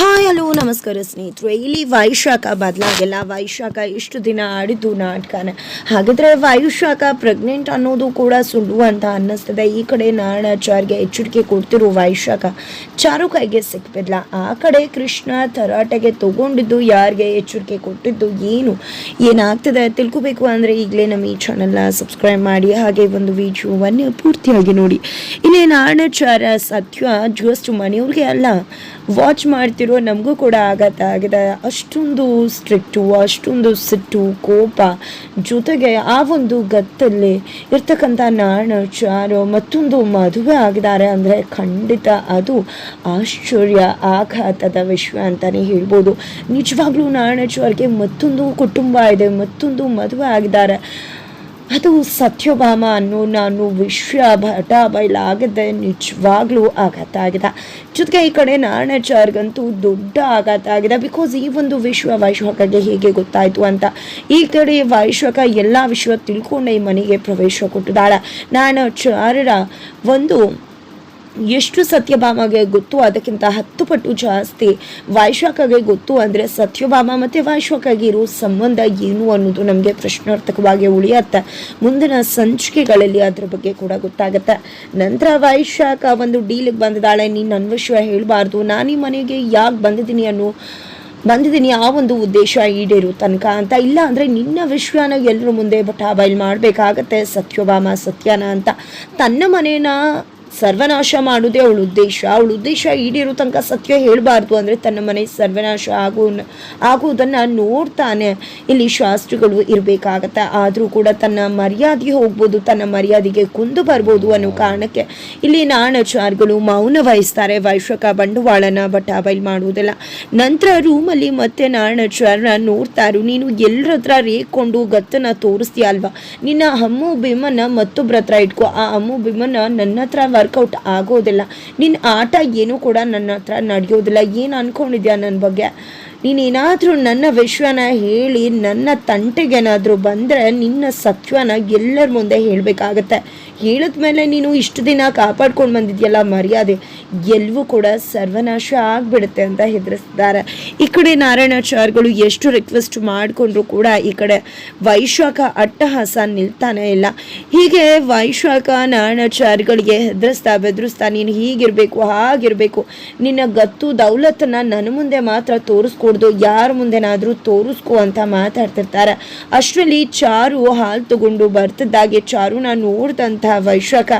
Hi, hello, ನಮಸ್ಕಾರ ಸ್ನೇಹಿತರೆ. ಇಲ್ಲಿ ವೈಶಾಖ ಬದಲಾಗಿಲ್ಲ. ವೈಶಾಖ ಇಷ್ಟು ದಿನ ಆಡಿದ್ದು ನಾಟಕನ. ಹಾಗಿದ್ರೆ ವೈಶಾಖ ಪ್ರೆಗ್ನೆಂಟ್ ಅನ್ನೋದು ಕೂಡ ಸುಳ್ಳು ಅಂತ ಅನ್ನಿಸ್ತದೆ. ಈ ಕಡೆ ನಾರಾಯಣಾಚಾರ್ಗೆ ಎಚ್ಚರಿಕೆ ಕೊಡ್ತಿರೋ ವೈಶಾಖ ಚಾರು ಕೈಗೆ ಸಿಕ್ಬಿಲ್ಲ ಆ ಕಡೆ ಕೃಷ್ಣ ತರಾಟೆಗೆ ತಗೊಂಡಿದ್ದು ಯಾರಿಗೆ ಎಚ್ಚರಿಕೆ ಕೊಟ್ಟಿದ್ದು ಏನು? ಏನಾಗ್ತದೆ ತಿಳ್ಕೊಬೇಕು ಅಂದರೆ ಈಗಲೇ ನಮ್ಮ ಈ ಚಾನಲ್ನ ಸಬ್ಸ್ಕ್ರೈಬ್ ಮಾಡಿ. ಹಾಗೆ ಒಂದು ವಿಡಿಯೋವನ್ನು ಪೂರ್ತಿಯಾಗಿ ನೋಡಿ. ಇಲ್ಲಿ ನಾರಾಯಣಾಚಾರ ಸತ್ಯ ಜಸ್ಟ್ ಮನೆಯವ್ರಿಗೆ ಅಲ್ಲ ವಾಚ್ ಮಾಡ್ತಿರೋ ನಮಗೂ ಕೂಡ ಆಘಾತ ಆಗಿದೆ. ಅಷ್ಟೊಂದು ಸ್ಟ್ರಿಕ್ಟು ಅಷ್ಟೊಂದು ಸಿಟ್ಟು, ಕೋಪ ಜೊತೆಗೆ ಆ ಒಂದು ಗತ್ತಲ್ಲಿ ಇರ್ತಕ್ಕಂಥ ನಾಣಚಾರು ಮತ್ತೊಂದು ಮದುವೆ ಆಗಿದ್ದಾರೆ ಅಂದರೆ ಖಂಡಿತ ಅದು ಆಶ್ಚರ್ಯ, ಆಘಾತದ ವಿಶ್ವ ಅಂತಲೇ ಹೇಳ್ಬೋದು. ನಿಜವಾಗ್ಲೂ ನಾರಾಯಣಾಚಾರ್ಗೆ ಮತ್ತೊಂದು ಕುಟುಂಬ ಇದೆ, ಮತ್ತೊಂದು ಮದುವೆ ಆಗಿದ್ದಾರೆ. ಅದು ಸತ್ಯಭಾಮ ಅನ್ನೋ ನಾನು ವಿಶ್ವ ಭಟ ಬಯಲಾಗದೆ ನಿಜವಾಗ್ಲೂ ಆಘಾತ ಆಗಿದೆ. ಜೊತೆಗೆ ಈ ಕಡೆ ನಾರಾಯಣಾಚಾರ್ಗಂತೂ ದೊಡ್ಡ ಆಘಾತ ಆಗಿದೆ. ಬಿಕಾಸ್ ಈ ಒಂದು ವಿಶ್ವ ವೈಶ್ವಕಗೆ ಹೇಗೆ ಗೊತ್ತಾಯಿತು ಅಂತ ಈ ಕಡೆ ವೈಶ್ವಕ ಎಲ್ಲ ವಿಶ್ವ ತಿಳ್ಕೊಂಡೆ ಈ ಮನೆಗೆ ಪ್ರವೇಶ ಕೊಟ್ಟಿದ್ದಾಳೆ. ನಾರಾಯಣಾಚಾರ್ಯರ ಒಂದು ಎಷ್ಟು ಸತ್ಯಭಾಮಗೆ ಗೊತ್ತು? ಅದಕ್ಕಿಂತ ಹತ್ತು ಪಟ್ಟು ಜಾಸ್ತಿ ವೈಶ್ವಕಗೆ ಗೊತ್ತು ಅಂದರೆ ಸತ್ಯಭಾಮ ಮತ್ತು ವೈಶ್ವಕಗೆ ಇರೋ ಸಂಬಂಧ ಏನು ಅನ್ನೋದು ನಮಗೆ ಪ್ರಶ್ನಾರ್ಥಕವಾಗಿ ಉಳಿಯತ್ತೆ. ಮುಂದಿನ ಸಂಚಿಕೆಗಳಲ್ಲಿ ಅದ್ರ ಬಗ್ಗೆ ಕೂಡ ಗೊತ್ತಾಗುತ್ತೆ. ನಂತರ ವೈಶಾಖ ಒಂದು ಡೀಲಿಗೆ ಬಂದಿದ್ದಾಳೆ. ನೀನು ನನ್ನ ವಿಷಯ ಹೇಳಬಾರ್ದು. ನಾನು ಮನೆಗೆ ಯಾಕೆ ಬಂದಿದ್ದೀನಿ ಅನ್ನೋ, ಬಂದಿದ್ದೀನಿ ಆ ಒಂದು ಉದ್ದೇಶ ಈಡೇರು ತನಕ ಅಂತ. ಇಲ್ಲ ಅಂದರೆ ನಿನ್ನ ವಿಶ್ವನ ಎಲ್ಲರ ಮುಂದೆ ಬಟಾಬೈಲ್ ಮಾಡಬೇಕಾಗತ್ತೆ. ಸತ್ಯಭಾಮ ಸತ್ಯನ ಅಂತ. ತನ್ನ ಮನೇನ ಸರ್ವನಾಶ ಮಾಡೋದೇ ಅವಳ ಉದ್ದೇಶ. ಅವಳ ಉದ್ದೇಶ ಈಡೇರೋ ತನಕ ಸತ್ಯ ಹೇಳಬಾರ್ದು ಅಂದರೆ ತನ್ನ ಮನೆ ಸರ್ವನಾಶ ಆಗೋ ಆಗುವುದನ್ನು ನೋಡ್ತಾನೆ. ಇಲ್ಲಿ ಶಾಸ್ತ್ರಿಗಳು ಇರಬೇಕಾಗತ್ತೆ. ಆದರೂ ಕೂಡ ತನ್ನ ಮರ್ಯಾದೆ ಹೋಗ್ಬೋದು, ತನ್ನ ಮರ್ಯಾದೆಗೆ ಕುಂದು ಬರ್ಬೋದು ಅನ್ನೋ ಕಾರಣಕ್ಕೆ ಇಲ್ಲಿ ನಾಣಚಾರ್ಗಳು ಮೌನ ವಹಿಸ್ತಾರೆ. ವೈಶ್ವಕ ಬಂಡವಾಳನ ಬಟ್ ಬಯಲು ಮಾಡುವುದಿಲ್ಲ. ನಂತರ ರೂಮಲ್ಲಿ ಮತ್ತೆ ನಾಣಚಾರ್ನ ನೋಡ್ತಾರು ನೀನು ಎಲ್ಲರ ಹತ್ರ ರೇಕೊಂಡು ಗತ್ತನ ತೋರಿಸ್ತೀಯ ಅಲ್ವಾ ನಿನ್ನ ಅಮ್ಮು ಬಿಮ್ಮನ್ನ ಮತ್ತೊಬ್ಬರ ಹತ್ರ ಇಟ್ಕೋ. ಆ ಅಮ್ಮು ಬಿಮ್ಮನ ನನ್ನ ಹತ್ರ ವರ್ಕೌಟ್ ಆಗೋದಿಲ್ಲ. ನಿನ್ನ ಆಟ ಏನೂ ಕೂಡ ನನ್ನ ಹತ್ರ ನಡೆಯೋದಿಲ್ಲ. ಏನು ಅಂದ್ಕೊಂಡಿದ್ಯಾ ನನ್ನ ಬಗ್ಗೆ? ನೀನೇನಾದರೂ ನನ್ನ ವಿಶ್ವನ ಹೇಳಿ, ನನ್ನ ತಂಟೆಗೇನಾದರೂ ಬಂದರೆ ನಿನ್ನ ಸತ್ವನ ಎಲ್ಲರ ಮುಂದೆ ಹೇಳಬೇಕಾಗತ್ತೆ. ಹೇಳಿದ ಮೇಲೆ ನೀನು ಇಷ್ಟು ದಿನ ಕಾಪಾಡ್ಕೊಂಡು ಬಂದಿದ್ಯಲ್ಲ ಮರ್ಯಾದೆ. ಎಲ್ಲವೂ ಕೂಡ ಸರ್ವನಾಶ ಆಗಿಬಿಡುತ್ತೆ ಅಂತ ಹೆದರಿಸ್ತಾರೆ ಈ ಕಡೆ ನಾರಾಯಣಾಚಾರ್ಯಗಳು ಎಷ್ಟು ರಿಕ್ವೆಸ್ಟ್ ಮಾಡಿಕೊಂಡ್ರು ಕೂಡ ಈ ಕಡೆ ವೈಶಾಖ ಅಟ್ಟಹಾಸ ನಿಲ್ತಾನೆ ಇಲ್ಲ. ಹೀಗೆ ವೈಶಾಖ ನಾರಾಯಣಾಚಾರ್ಯಗಳಿಗೆ ಹೆದರಿಸ್ತಾ ಬೆದರಿಸ್ತಾ ನೀನು ಹೀಗಿರಬೇಕು, ಹಾಗಿರಬೇಕು, ನಿನ್ನ ಗತ್ತು, ದೌಲತ್ತನ್ನು ನನ್ನ ಮುಂದೆ ಮಾತ್ರ ತೋರಿಸ್ಕೊಡ್ದು ಯಾರ ಮುಂದೆನಾದರೂ ತೋರಿಸ್ಕೊ ಅಂತ ಮಾತಾಡ್ತಿರ್ತಾರೆ. ಅಷ್ಟರಲ್ಲಿ ಚಾರು ಹಾಲು ತಗೊಂಡು ಬರ್ತಿದ್ದಾಗೆ ಚಾರುನ ನೋಡ್ದಂತಹ ವೈಶಾಖ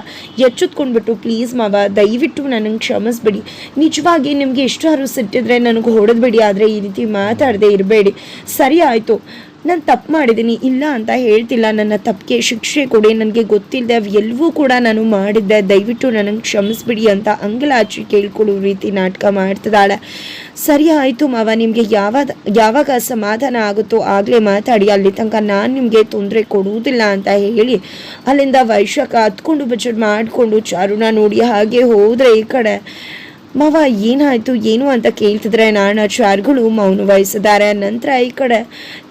ಎಚ್ಚೆತ್ಕೊಂಡ್ಬಿಟ್ಟು, ಪ್ಲೀಸ್ ಮಾವ, ದಯವಿಟ್ಟು ನನಗೆ ಕ್ಷಮಿಸ್ಬಿಡಿ. ನಿಜವಾಗಿ ನಿಮಗೆ ಎಷ್ಟಾದ್ರು ಸಿಟ್ಟಿದ್ರೆ ನನಗೆ ಹೊಡೆದ್ಬಿಡಿ, ಆದರೆ ಈ ರೀತಿ ಮಾತಾಡದೆ ಇರಬೇಡಿ. ಸರಿ ಆಯಿತು. ನಾನು ತಪ್ಪು ಮಾಡಿದ್ದೀನಿ ಇಲ್ಲ ಅಂತ ಹೇಳ್ತಿಲ್ಲ. ನನ್ನ ತಪ್ಪಿಗೆ ಶಿಕ್ಷೆ ಕೊಡಿ, ನನಗೆ ಗೊತ್ತಿಲ್ಲದೆ ಎಲ್ಲವೂ ಕೂಡ ನಾನು ಮಾಡಿದ್ದೆ. ದಯವಿಟ್ಟು ನನಗೆ ಕ್ಷಮಿಸ್ಬಿಡಿ ಅಂತ ಅಂಗಲಾಚಿ ಕೇಳ್ಕೊಳ್ಳೋ ರೀತಿ ನಾಟಕ ಮಾಡ್ತಿದ್ದಾಳೆ. ಸರಿ ಆಯಿತು ಮಾವ, ನಿಮಗೆ ಯಾವಾಗ ಯಾವಾಗ ಸಮಾಧಾನ ಆಗುತ್ತೋ ಆಗಲೇ ಮಾತಾಡಿ. ಅಲ್ಲಿ ತನಕ ನಾನು ನಿಮಗೆ ತೊಂದರೆ ಕೊಡುವುದಿಲ್ಲ ಅಂತ ಹೇಳಿ, ಅಲ್ಲಿಂದ ವೈಶಾಖ ಹತ್ಕೊಂಡು ಬಜೆಟ್ ಮಾಡಿಕೊಂಡು ಚಾರುಣ ನೋಡಿ ಹಾಗೆ ಹೋದರೆ ಈ ಕಡೆ. ಮಾವ, ಏನಾಯ್ತು, ಏನು ಅಂತ ಕೇಳ್ತಿದ್ರೆ ನಾರಾಯಣಾಚಾರ್ಯಗಳು ಮೌನ ವಹಿಸಿದ್ದಾರೆ. ನಂತರ ಈ ಕಡೆ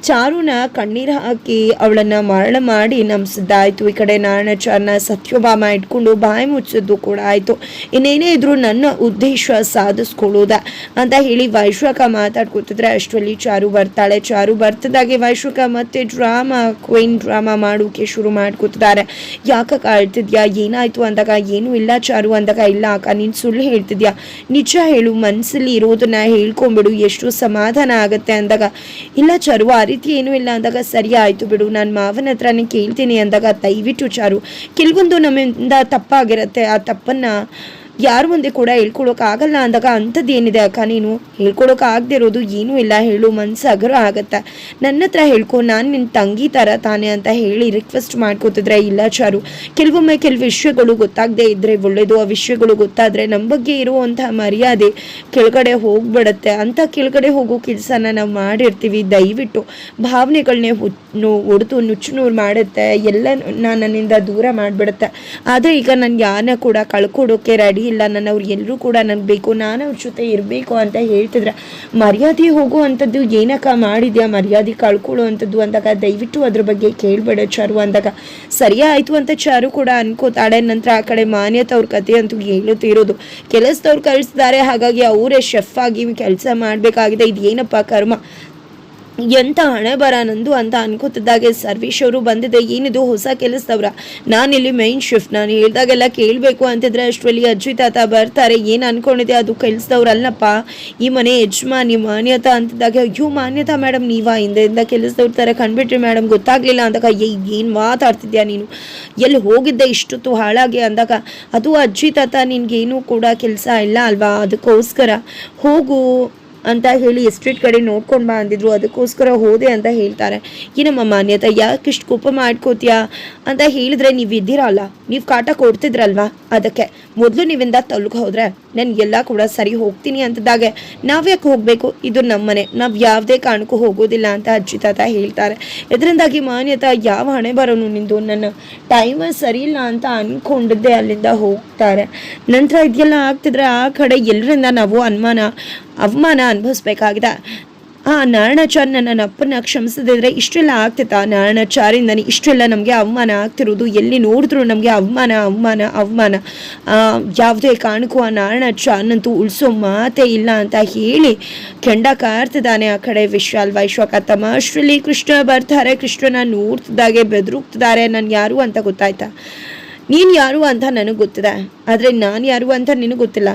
ಚಾರುನ ಕಣ್ಣೀರು ಹಾಕಿ ಅವಳನ್ನ ಮರಳ ಮಾಡಿ ನಮ್ಸಿದ್ದಾಯ್ತು ಈ ಕಡೆ ನಾರಾಯಣಾಚಾರ್ಯನ ಸತ್ಯಭಾಮ ಇಟ್ಕೊಂಡು ಬಾಯಿ ಮುಚ್ಚಿದ್ದು ಕೂಡ ಆಯಿತು. ಇನ್ನೇನೇ ಇದ್ರು ನನ್ನ ಉದ್ದೇಶ ಸಾಧಿಸ್ಕೊಳ್ಳೋದ ಅಂತ ಹೇಳಿ ವೈಶ್ವಕ ಮಾತಾಡ್ಕೊತಿದ್ರೆ ಅಷ್ಟರಲ್ಲಿ ಚಾರು ಬರ್ತಾಳೆ. ಚಾರು ಬರ್ತಿದ್ದಾಗೆ ವೈಶ್ವಕ ಮತ್ತೆ ಡ್ರಾಮಾ, ಕ್ವೀನ್ ಡ್ರಾಮಾ ಮಾಡೋಕೆ ಶುರು ಮಾಡ್ಕೊತಿದ್ದಾರೆ. ಯಾಕೆ ಕಾಳ್ತಿದ್ಯಾ ಏನಾಯ್ತು ಅಂದಾಗ, ಏನೂ ಇಲ್ಲ ಚಾರು ಅಂದಾಗ, ಇಲ್ಲ ಅಕ್ಕ, ನೀನು ಸುಳ್ಳು ಹೇಳ್ತಿದ್ಯಾ? ನಿಜ ಹೇಳು ಮನಸ್ಸಲ್ಲಿ ಇರೋದನ್ನ ಹೇಳ್ಕೊಂಬಿಡು, ಎಷ್ಟು ಸಮಾಧಾನ ಆಗತ್ತೆ ಅಂದಾಗ. ಇಲ್ಲ ಚಾರು, ಆ ರೀತಿ ಏನೂ ಇಲ್ಲ ಅಂದಾಗ, ಸರಿ ಆಯಿತು ಬಿಡು, ನಾನು ಮಾವನ ಹತ್ರನೇ ಕೇಳ್ತೀನಿ ಅಂದಾಗ, ದಯವಿಟ್ಟು ಚಾರು, ಕೆಲವೊಂದು ನಮ್ಮಿಂದ ತಪ್ಪಾಗಿರುತ್ತೆ, ಆ ತಪ್ಪನ್ನು ಯಾರ ಮುಂದೆ ಕೂಡ ಆಗಲ್ಲ ಅಂದಾಗ ಅಂಥದ್ದು ಏನಿದೆ ಅಕ್ಕ ನೀನು? ಹೇಳ್ಕೊಳಕ್ ಆಗದೆ ಇರೋದು ಏನೂ ಇಲ್ಲ. ಹೇಳು ಮನ್ಸು ಅಗರ ಆಗತ್ತೆ. ನನ್ನ ಹತ್ರ ಹೇಳ್ಕೊ, ನಾನು ನಿನ್ನ ತಂಗಿ ಥರ ತಾನೆ ಅಂತ ಹೇಳಿ ರಿಕ್ವೆಸ್ಟ್ ಮಾಡ್ಕೋತಿದ್ರೆ ಇಲ್ಲ ಚಾರು. ಕೆಲವೊಮ್ಮೆ ಕೆಲವು ವಿಷಯಗಳು ಗೊತ್ತಾಗದೆ ಇದ್ರೆ ಒಳ್ಳೆಯದು ಆ ವಿಷಯಗಳು ಗೊತ್ತಾದರೆ ನಮ್ಮ ಬಗ್ಗೆ ಇರುವಂಥ ಮರ್ಯಾದೆ ಕೆಳಗಡೆ ಹೋಗ್ಬಿಡತ್ತೆ. ಅಂತ ಕೆಳಗಡೆ ಹೋಗೋ ಕೆಲಸನ ನಾವು ಮಾಡಿರ್ತೀವಿ. ದಯವಿಟ್ಟು ಭಾವನೆಗಳನ್ನೇ ಒಡೆದು ನುಚ್ಚುನೂರು ಮಾಡುತ್ತೆ. ಎಲ್ಲ ನನ್ನಿಂದ ದೂರ ಮಾಡಿಬಿಡುತ್ತೆ. ಆದರೆ ಈಗ ನಾನು ಯಾರನ್ನ ಕೂಡ ಕಳ್ಕೊಡೋಕೆ ರೆಡಿ ಇಲ್ಲ ನನ್ನವ್ರು ಎಲ್ಲರೂ ಕೂಡ ನನಗೆ ಬೇಕು, ನಾನು ಅವ್ರ ಜೊತೆ ಇರಬೇಕು ಅಂತ ಹೇಳ್ತಿದ್ರೆ. ಮರ್ಯಾದೆ ಹೋಗುವಂಥದ್ದು ಏನಕ್ಕ ಮಾಡಿದ್ಯಾ? ಮರ್ಯಾದೆ ಕಳ್ಕೊಳ್ಳುವಂಥದ್ದು ಅಂದಾಗ, ದಯವಿಟ್ಟು ಅದ್ರ ಬಗ್ಗೆ ಕೇಳಬೇಡ ಚಾರು ಅಂದಾಗ. ಸರಿ ಆಯಿತು ಅಂತ ಚಾರು ಕೂಡ ಅನ್ಕೋತಾಳೆ ನಂತರ ಆ ಕಡೆ ಮಾನ್ಯತೆ ಅವ್ರ ಕತೆ ಅಂತೂ ಹೇಳುತ್ತಿರೋದು ಕೆಲಸದವ್ರು ಕಳಿಸ್ತಾರೆ ಹಾಗಾಗಿ ಅವರೇ ಶೆಫ್ ಆಗಿ ಕೆಲಸ ಮಾಡಬೇಕಾಗಿದೆ. ಇದು ಏನಪ್ಪ ಕರ್ಮ? ಎಂತ ಹಣೆ ಬರ ನಂದು ಅಂತ ಅನ್ಕೋತಿದ್ದಾಗೆ ಸರ್ವೀಶ್ ಅವರು ಬಂದಿದೆ, ಏನಿದು ಹೊಸ ಕೆಲಸದವ್ರ? ನಾನಿಲ್ಲಿ ಮೈನ್ ಶಿಫ್ಟ್ ನಾನು ಹೇಳಿದಾಗೆಲ್ಲ ಕೇಳಬೇಕು ಅಂತಿದ್ರೆ ಅಷ್ಟರಲ್ಲಿ ಅಜ್ಜಿ ತಾತ ಬರ್ತಾರೆ, ಏನು ಅನ್ಕೊಂಡಿದೆ ಅದು ಕೆಲಸದವ್ರಲ್ಲಪ್ಪ ಈ ಮನೆ ಯಜಮಾನಿ ಮಾನ್ಯತಾ ಅಂತಿದ್ದಾಗ, ಅಯ್ಯೋ ಮಾನ್ಯತಾ ಮೇಡಮ್ ನೀವಾ? ಹಿಂದೆಯಿಂದ ಕೆಲಸದವ್ರ ಥರ ಕಂಡ್ಬಿಟ್ರಿ ಮೇಡಮ್ ಗೊತ್ತಾಗ್ಲಿಲ್ಲ ಅಂದಾಗ ಏನು ಮಾತಾಡ್ತಿದ್ಯಾ ನೀನು? ಎಲ್ಲಿ ಹೋಗಿದ್ದೆ ಇಷ್ಟೊತ್ತು ಹಾಳಾಗಿ ಅಂದಾಗ, ಅದು ಅಜ್ಜಿ ತಾತ ನಿನಗೇನು ಕೂಡ ಕೆಲಸ ಇಲ್ಲ ಅಲ್ವಾ? ಅದಕ್ಕೋಸ್ಕರ. ಹೋಗು. ಅಂತ ಹೇಳಿ ಎಸ್ಟೇಟ್ ಕಡೆ ನೋಡ್ಕೊಂಡು ಬಾ ಅಂದಿದ್ರು. ಅದಕ್ಕೋಸ್ಕರ ಹೋದೆ ಅಂತ ಹೇಳ್ತಾರೆ. ಏನಮ್ಮ ಮಾನ್ಯತೆ, ಯಾಕೆ ಇಷ್ಟು ಕೋಪ ಮಾಡ್ಕೋತೀಯಾ? ಅಂತ ಹೇಳಿದ್ರೆ ನೀವು ಇದ್ದೀರಲ್ಲ ನೀವು ಕಾಟ ಕೊಡ್ತಿದ್ರಲ್ವಾ? ಅದಕ್ಕೆ ಮೊದಲು ನೀವಿಂದ ತಲುಗ ಹೋದ್ರೆ ನನಗೆಲ್ಲ ಕೂಡ ಸರಿ ಹೋಗ್ತೀನಿ ಅಂತದಾಗೆ. ನಾವ್ಯಾಕೆ ಹೋಗಬೇಕು? ಇದು ನಮ್ಮನೆ. ನಾವು ಯಾವುದೇ ಕಾರಣಕ್ಕೂ ಹೋಗೋದಿಲ್ಲ ಅಂತ ಅಜ್ಜಿ ತಾತ ಹೇಳ್ತಾರೆ. ಇದರಿಂದಾಗಿ ಮಾನ್ಯತ, ಯಾವ ಹಣೆ ಬರೋನು ನಿಂದು? ನನ್ನ ಟೈಮ ಸರಿ ಇಲ್ಲ ಅಂತ ಅನ್ಕೊಂಡಿದ್ದೆ ಅಲ್ಲಿಂದ ಹೋಗ್ತಾರೆ. ನಂತರ ಇದೆಲ್ಲ ಆಗ್ತಿದ್ರೆ ಆ ಕಡೆ ಎಲ್ಲರಿಂದ ನಾವು ಅನುಮಾನ, ಅವಮಾನ ಅನುಭವಿಸ್ಬೇಕಾಗಿದೆ. ಆ ನಾರಾಯಣಾಚಾರ್ಯ ನನ್ನ ಅಪ್ಪನ ಕ್ಷಮಿಸದಿದ್ರೆ ಇಷ್ಟೆಲ್ಲ ಆಗ್ತಿತ್ತ? ನನಗೆ ಇಷ್ಟೆಲ್ಲ ನಮಗೆ ಅವಮಾನ ಆಗ್ತಿರೋದು? ಎಲ್ಲಿ ನೋಡಿದ್ರು ನಮಗೆ ಅವಮಾನ ಅವಮಾನ ಅವಮಾನ. ಯಾವುದೇ ಕಾರಣಕ್ಕೂ ಆ ನಾರಾಯಣಾಚಾರ್ಯನಂತೂ ಉಳಿಸೋ ಮಾತೇ ಇಲ್ಲ ಅಂತ ಹೇಳಿ ಕೆಂಡ ಕಾರ್ತಿದ್ದಾನೆ ಆ ಕಡೆ ವಿಶಾಲ್ ವೈಶ್ವಕ ಅಷ್ಟರಲ್ಲಿ ಕೃಷ್ಣ ಬರ್ತಾರೆ. ಕೃಷ್ಣನ ನೋಡ್ತಿದ್ದಾಗೆ ಬೆದರುಗ್ತಿದ್ದಾರೆ. ನಾನು ಯಾರು ಅಂತ ಗೊತ್ತಾಯ್ತಾ? ನೀನು ಯಾರು ಅಂತ ನನಗೆ ಗೊತ್ತಿದೆ. ಆದರೆ ನಾನು ಯಾರು ಅಂತ ನಿನಗೆ ಗೊತ್ತಿಲ್ಲ.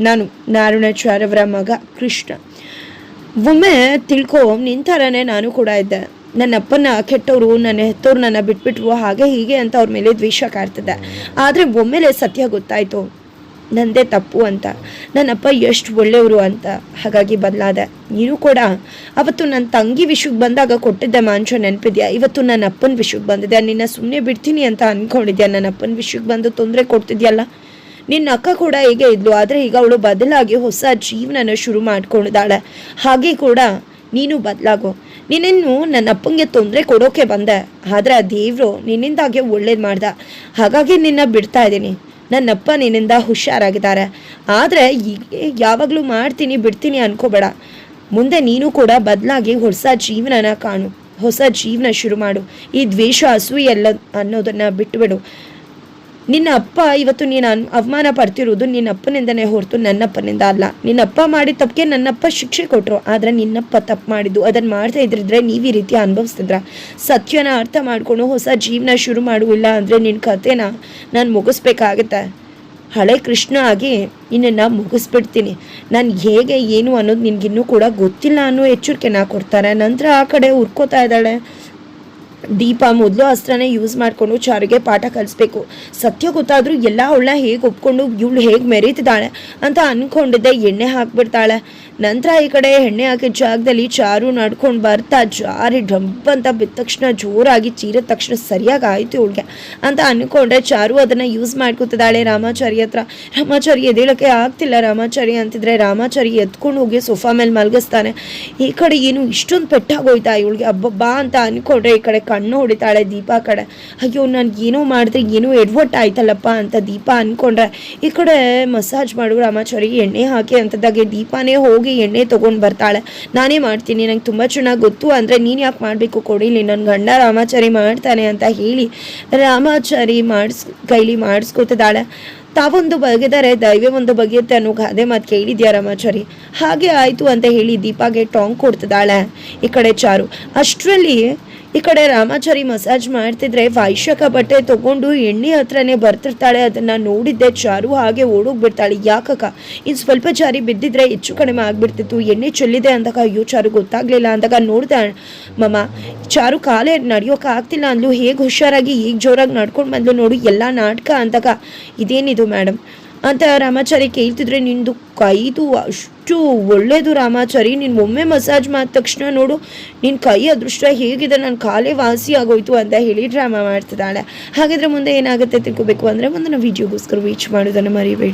ನಾನು ನಾರಾಯಣಾಚಾರ್ಯವರ ಮಗ ಕೃಷ್ಣ. ಒಮ್ಮೆ ತಿಳ್ಕೊ, ನಿನ್ ಥರನೇ ನಾನು ಕೂಡ ಇದ್ದೆ. ನನ್ನ ಅಪ್ಪನ ಕೆಟ್ಟವರು, ನನ್ನ ಹೆತ್ತವ್ರು ನನ್ನ ಬಿಟ್ಬಿಟ್ರು, ಹಾಗೆ ಹೀಗೆ ಅಂತ ಅವ್ರ ಮೇಲೆ ದ್ವೇಷ ಕಾಡ್ತಿದ್ದೆ. ಆದರೆ ಒಮ್ಮೆಲೆ ಸತ್ಯ ಗೊತ್ತಾಯಿತು. ನಂದೇ ತಪ್ಪು ಅಂತ. ನನ್ನಪ್ಪ ಎಷ್ಟು ಒಳ್ಳೆಯವರು ಅಂತ. ಹಾಗಾಗಿ ಬದಲಾದೆ. ನೀನು ಕೂಡ. ಅವತ್ತು ನನ್ನ ತಂಗಿ ವಿಷಯಕ್ಕೆ ಬಂದಾಗ ಕೊಟ್ಟಿದ್ದೆ ಮಾಂಚ ನೆನಪಿದ್ಯಾ? ಇವತ್ತು ನನ್ನ ಅಪ್ಪನ ವಿಷಯಕ್ಕೆ ಬಂದಿದೆ ನಿನ್ನ ಸುಮ್ಮನೆ ಬಿಡ್ತೀನಿ ಅಂತ ಅಂದ್ಕೊಂಡಿದ್ಯಾ ನನ್ನ ಅಪ್ಪನ ವಿಷಯಕ್ಕೆ ಬಂದು ತೊಂದರೆ ಕೊಡ್ತಿದ್ಯಲ್ಲ? ನಿನ್ನ ಅಕ್ಕ ಕೂಡ ಹೀಗೆ ಇದ್ಲು. ಆದರೆ ಈಗ ಅವಳು ಬದಲಾಗಿ ಹೊಸ ಜೀವನನ ಶುರು ಮಾಡ್ಕೊಂಡಿದ್ದಾಳೆ. ಹಾಗೆ ಕೂಡ ನೀನು ಬದಲಾಗು. ನಿನ್ನನ್ನು ನನ್ನ ಅಪ್ಪಂಗೆ ತೊಂದರೆ ಕೊಡೋಕೆ ಬಂದೆ. ಆದರೆ ಆ ದೇವರು ನಿನ್ನಿಂದಾಗೆ ಒಳ್ಳೇದು ಮಾಡ್ದ. ಹಾಗಾಗಿ ನಿನ್ನ ಬಿಡ್ತಾ ಇದ್ದೀನಿ. ನನ್ನಪ್ಪ ನಿನ್ನಿಂದ ಹುಷಾರಾಗಿದ್ದಾರೆ. ಆದರೆ ಈಗ ಯಾವಾಗಲೂ ಮಾಡ್ತೀನಿ, ಬಿಡ್ತೀನಿ ಅನ್ಕೋಬೇಡ. ಮುಂದೆ ನೀನು ಕೂಡ ಬದಲಾಗಿ ಹೊಸ ಜೀವನನ ಕಾಣು. ಹೊಸ ಜೀವನ ಶುರು ಮಾಡು. ಈ ದ್ವೇಷ ಅಸೂಯೆ ಎಲ್ಲ ಅನ್ನೋದನ್ನು ಬಿಟ್ಟುಬಿಡು ನಿನ್ನ ಅಪ್ಪ ಇವತ್ತು ನೀನು ಅವಮಾನ ಪಡ್ತಿರೋದು ನಿನ್ನ ಅಪ್ಪನಿಂದನೇ ಹೊರತು ನನ್ನಪ್ಪನಿಂದ ಅಲ್ಲ. ನಿನ್ನಪ್ಪ ಮಾಡಿದ ತಪ್ಪಿಗೆ ನನ್ನಪ್ಪ ಶಿಕ್ಷೆ ಕೊಟ್ಟರು ಆದರೆ ನಿನ್ನಪ್ಪ ತಪ್ಪು ಮಾಡಿದ್ದು. ಅದನ್ನು ಮಾಡ್ತಾ ಇದ್ರಿದ್ರೆ ನೀವು ಈ ರೀತಿ ಅನುಭವಿಸ್ತಿದ್ರ. ಸತ್ಯನ ಅರ್ಥ ಮಾಡಿಕೊಂಡು ಹೊಸ ಜೀವನ ಶುರು ಮಾಡುವಿಲ್ಲ ಅಂದರೆ ನಿನ್ನ ಕಥೆನ ನಾನು ಮುಗಿಸ್ಬೇಕಾಗತ್ತೆ. ಹಳೆ ಕೃಷ್ಣ ಆಗಿ ನಿನ್ನನ್ನು ಮುಗಿಸ್ಬಿಡ್ತೀನಿ. ನಾನು ಹೇಗೆ, ಏನು ಅನ್ನೋದು ನಿನಗಿನ್ನೂ ಕೂಡ ಗೊತ್ತಿಲ್ಲ ಅನ್ನೋ ಎಚ್ಚರಿಕೆನ ಕೊಡ್ತಾರೆ. ನಂತರ ಆ ಕಡೆ ಉರ್ಕೋತಾ ಇದ್ದಾಳೆ. ದೀಪ ಮೊದಲು ಅಸ್ತ್ರನೇ ಯೂಸ್ ಮಾಡಿಕೊಂಡು ಚಾರಿಗೆ ಪಾಠ ಕಲಿಸ್ಬೇಕು. ಸತ್ಯ ಗೊತ್ತಾದರೂ ಎಲ್ಲ ಅವಳನ್ನ ಹೇಗೆ ಒಪ್ಕೊಂಡು ಇವಳು ಹೇಗೆ ಮೆರೀತಿದ್ದಾಳೆ ಅಂತ ಅಂದ್ಕೊಂಡಿದ್ದೆ ಎಣ್ಣೆ ಹಾಕ್ಬಿಡ್ತಾಳೆ. ನಂತರ ಈ ಕಡೆ ಎಣ್ಣೆ ಹಾಕಿದ ಜಾಗದಲ್ಲಿ ಚಾರು ನಡ್ಕೊಂಡು ಬರ್ತಾ ಜಾರಿ ಡಂಪ್ ಅಂತ ಬಿದ್ದ ತಕ್ಷಣ ಜೋರಾಗಿ ಚೀರಿದ ತಕ್ಷಣ ಸರಿಯಾಗಿ ಆಯಿತು ಇವಳಿಗೆ ಅಂತ ಅಂದ್ಕೊಂಡ್ರೆ ಚಾರು ಅದನ್ನು ಯೂಸ್ ಮಾಡ್ಕೊತಿದ್ದಾಳೆ ರಾಮಾಚಾರಿ ಹತ್ರ. ರಾಮಾಚಾರಿ ಎದೇಳಕ್ಕೆ ಆಗ್ತಿಲ್ಲ ರಾಮಾಚಾರಿ ಅಂತಿದ್ರೆ ರಾಮಾಚಾರಿ ಎತ್ಕೊಂಡು ಹೋಗಿ ಸೋಫಾ ಮೇಲೆ ಮಲಗಿಸ್ತಾನೆ. ಈ ಕಡೆ ಏನು ಇಷ್ಟೊಂದು ಪೆಟ್ಟಾಗೋಯ್ತಾ ಇವಳಿಗೆ, ಅಬ್ಬಬ್ಬಾ ಅಂತ ಅಂದ್ಕೊಂಡ್ರೆ ಈ ಕಡೆ ಕಣ್ಣು ಹೊಡಿತಾಳೆ ದೀಪಾ ಕಡೆ. ಅಯ್ಯೋ, ನಾನು ಏನೋ ಮಾಡಿದ್ರೆ ಏನೋ ಎಡ್ವರ್ಟ್ ಆಯ್ತಲ್ಲಪ್ಪ ಅಂತ ದೀಪಾ ಅಂದ್ಕೊಂಡ್ರೆ ಈ ಕಡೆ ಮಸಾಜ್ ಮಾಡು ರಾಮಾಚಾರಿಗೆ ಎಣ್ಣೆ ಹಾಕಿ ಅಂತದಾಗೆ ದೀಪಾನೇ ಹೋಗಿ ಎಣ್ಣೆ ತೊಗೊಂಡು ಬರ್ತಾಳೆ. ನಾನೇ ಮಾಡ್ತೀನಿ, ನಂಗೆ ತುಂಬ ಚೆನ್ನಾಗಿ ಗೊತ್ತು ಅಂದರೆ ನೀನು ಯಾಕೆ ಮಾಡಬೇಕು ಕೊಡಿಲಿ ನನ್ನ ಗಂಡ ರಾಮಾಚಾರಿ ಮಾಡ್ತಾನೆ ಅಂತ ಹೇಳಿ ರಾಮಾಚಾರಿ ಮಾಡಿಸ್, ಕೈಲಿ ಮಾಡಿಸ್ಕೊತಿದ್ದಾಳೆ. ತಾವೊಂದು ಬಗೆದರೆ, ದೈವ ಒಂದು ಬಗೆಯುತ್ತೆ ಅನ್ನೋ ಗಾದೆ ಮಾತು ಕೇಳಿದ್ಯಾ ರಾಮಾಚಾರಿ? ಹಾಗೆ ಆಯಿತು ಅಂತ ಹೇಳಿ ದೀಪಾಗೆ ಟಾಂಗ್ ಕೊಡ್ತಿದ್ದಾಳೆ ಈ ಕಡೆ ಚಾರು. ಅಷ್ಟರಲ್ಲಿ ಈ ಕಡೆ ರಾಮಾಚಾರಿ ಮಸಾಜ್ ಮಾಡ್ತಿದ್ರೆ ವೈಶಾಖ ಬಟ್ಟೆ ತಗೊಂಡು ಎಣ್ಣೆ ಹತ್ರನೇ ಬರ್ತಿರ್ತಾಳೆ. ಅದನ್ನ ನೋಡಿದ್ದೆ, ಚಾರು ಹಾಗೆ ಓಡೋಗ್ಬಿಡ್ತಾಳೆ. ಯಾಕಕ್ಕ? ಇನ್ನು ಸ್ವಲ್ಪ ಜಾರಿ ಬಿದ್ದಿದ್ರೆ ಹೆಚ್ಚು ಕಡಿಮೆ ಆಗ್ಬಿಡ್ತಿತ್ತು. ಎಣ್ಣೆ ಚೆಲ್ಲಿದೆ ಅಂದಾಗ, ಅಯ್ಯೋ, ಚಾರು ಗೊತ್ತಾಗ್ಲಿಲ್ಲ ಅಂದಾಗ ನೋಡ್ದೆ ಮಮ್ಮ ಚಾರು ಕಾಲೇ ನಡೆಯೋಕೆ ಆಗ್ತಿಲ್ಲ ಅಂದ್ಲು. ಹೇಗೆ ಹುಷಾರಾಗಿ ಈಗ ಜೋರಾಗಿ ನಡ್ಕೊಂಡು ಬಂದ್ಲು ನೋಡು. ಎಲ್ಲ ನಾಟಕ ಅಂದಾಗ, ಇದೇನಿದು ಮೇಡಮ್ ಅಂತ ರಾಮಾಚಾರಿ ಕೇಳ್ತಿದ್ರೆ, ನಿಂದು ಕೈದು ಅಷ್ಟು ಒಳ್ಳೇದು ರಾಮಾಚಾರಿ. ನೀನು ಒಮ್ಮೆ ಮಸಾಜ್ ಮಾಡಿದ ತಕ್ಷಣ ನೋಡು ನಿನ್ನ ಕೈ ಅದೃಷ್ಟ ಹೇಗಿದೆ ನನ್ನ ಕಾಲೇ ವಾಸಿ ಆಗೋಯ್ತು ಅಂತ ಹೇಳಿ ಡ್ರಾಮಾ ಮಾಡ್ತಿದ್ದಾಳೆ. ಹಾಗಿದ್ರೆ ಮುಂದೆ ಏನಾಗುತ್ತೆ ತಿಳ್ಕೋಬೇಕು ಅಂದರೆ ಮುಂದಿನ ವೀಡಿಯೋಗೋಸ್ಕರ ವೀಚ್ ಮಾಡೋದನ್ನು ಮರಿಬೇಡಿ.